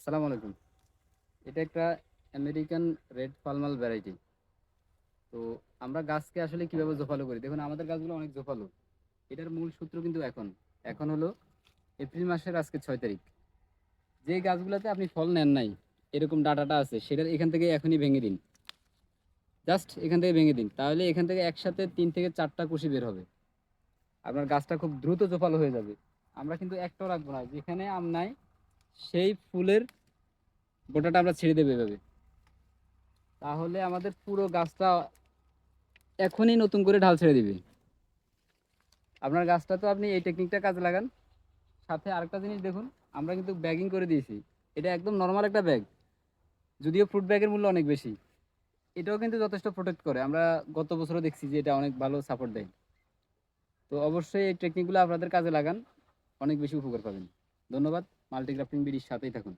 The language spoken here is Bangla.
আসসালামু আলাইকুম। এটা একটা আমেরিকান রেড পালমাল ভ্যারাইটি। তো আমরা গাছকে আসলে কীভাবে জোফালো করি? দেখুন, আমাদের গাছগুলো অনেক জোফালো। এটার মূল সূত্র কিন্তু এখন। এখন হলো এপ্রিল মাসের আজকে ছয় তারিখ। যে গাছগুলোতে আপনি ফল নেন নাই, এরকম ডাটাটা আছে সেটার এখান থেকে এখনই ভেঙে দিন। জাস্ট এখান থেকে ভেঙে দিন। তাহলে এখান থেকে একসাথে তিন থেকে চারটা কুশি বের হবে। আপনার গাছটা খুব দ্রুত জোপালো হয়ে যাবে। আমরা কিন্তু একটাও রাখব না। যেখানে আম নাই সেই ফুলের গোটাটা আমরা ছেড়ে দেবো এভাবে। তাহলে আমাদের পুরো গাছটা এখনই নতুন করে ঢাল ছেড়ে দিবে। আপনার গাছটা তো আপনি এই টেকনিকটা কাজে লাগান। সাথে আরেকটা জিনিস দেখুন, আমরা কিন্তু ব্যাগিং করে দিয়েছি। এটা একদম নর্মাল একটা ব্যাগ যদিও ফ্রুট ব্যাগের মূল্য অনেক বেশি। এটাও কিন্তু যথেষ্ট প্রোটেক্ট করে। আমরা গত বছরও দেখছি যে এটা অনেক ভালো সাপোর্ট দেয়। তো অবশ্যই এই টেকনিকগুলো আপনাদের কাজে লাগান, অনেক বেশি উপকার পাবেন। ধন্যবাদ মাল্টিগ্রাফিং বিডির সাথেই থাকুন।